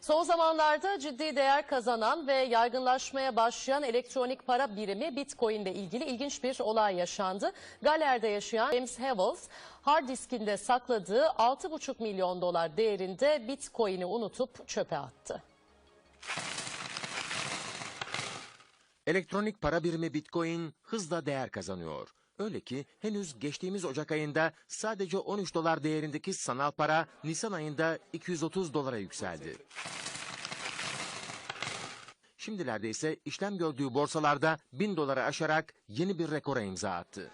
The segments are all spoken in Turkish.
Son zamanlarda ciddi değer kazanan ve yaygınlaşmaya başlayan elektronik para birimi Bitcoin ile ilgili ilginç bir olay yaşandı. Galer'de yaşayan James Havels hard diskinde sakladığı 6,5 milyon dolar değerinde Bitcoin'i unutup çöpe attı. Elektronik para birimi Bitcoin hızla değer kazanıyor. Öyle ki henüz geçtiğimiz Ocak ayında sadece 13 dolar değerindeki sanal para Nisan ayında 230 dolara yükseldi. Şimdilerde ise işlem gördüğü borsalarda 1000 doları aşarak yeni bir rekora imza attı.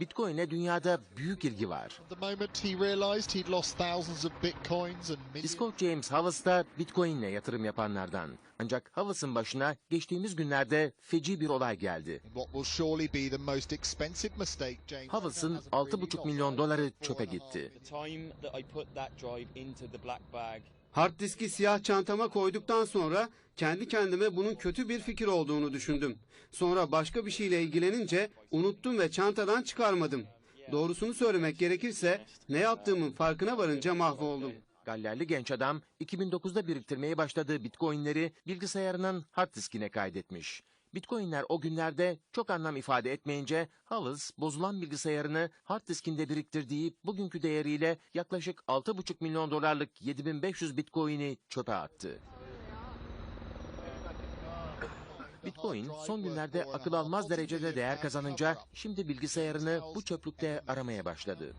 Bitcoin'e dünyada büyük ilgi var. Scott James Havas da Bitcoin'le yatırım yapanlardan. Ancak Havas'ın başına geçtiğimiz günlerde feci bir olay geldi. Havas'ın has really 6,5 not milyon doları çöpe gitti. Hard diski siyah çantama koyduktan sonra kendi kendime bunun kötü bir fikir olduğunu düşündüm. Sonra başka bir şeyle ilgilenince unuttum ve çantadan çıkarmadım. Doğrusunu söylemek gerekirse ne yaptığımın farkına varınca mahvoldum. Gallerli genç adam 2009'da biriktirmeye başladığı Bitcoin'leri bilgisayarının hard diskine kaydetmiş. Bitcoin'ler o günlerde çok anlam ifade etmeyince Havas bozulan bilgisayarını hard diskinde biriktirdiği bugünkü değeriyle yaklaşık 6,5 milyon dolarlık 7500 Bitcoin'i çöpe attı. Bitcoin son günlerde akıl almaz derecede değer kazanınca şimdi bilgisayarını bu çöplükte aramaya başladı.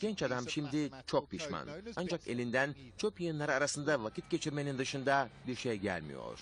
Genç adam şimdi çok pişman. Ancak elinden çöp yığınları arasında vakit geçirmenin dışında bir şey gelmiyor.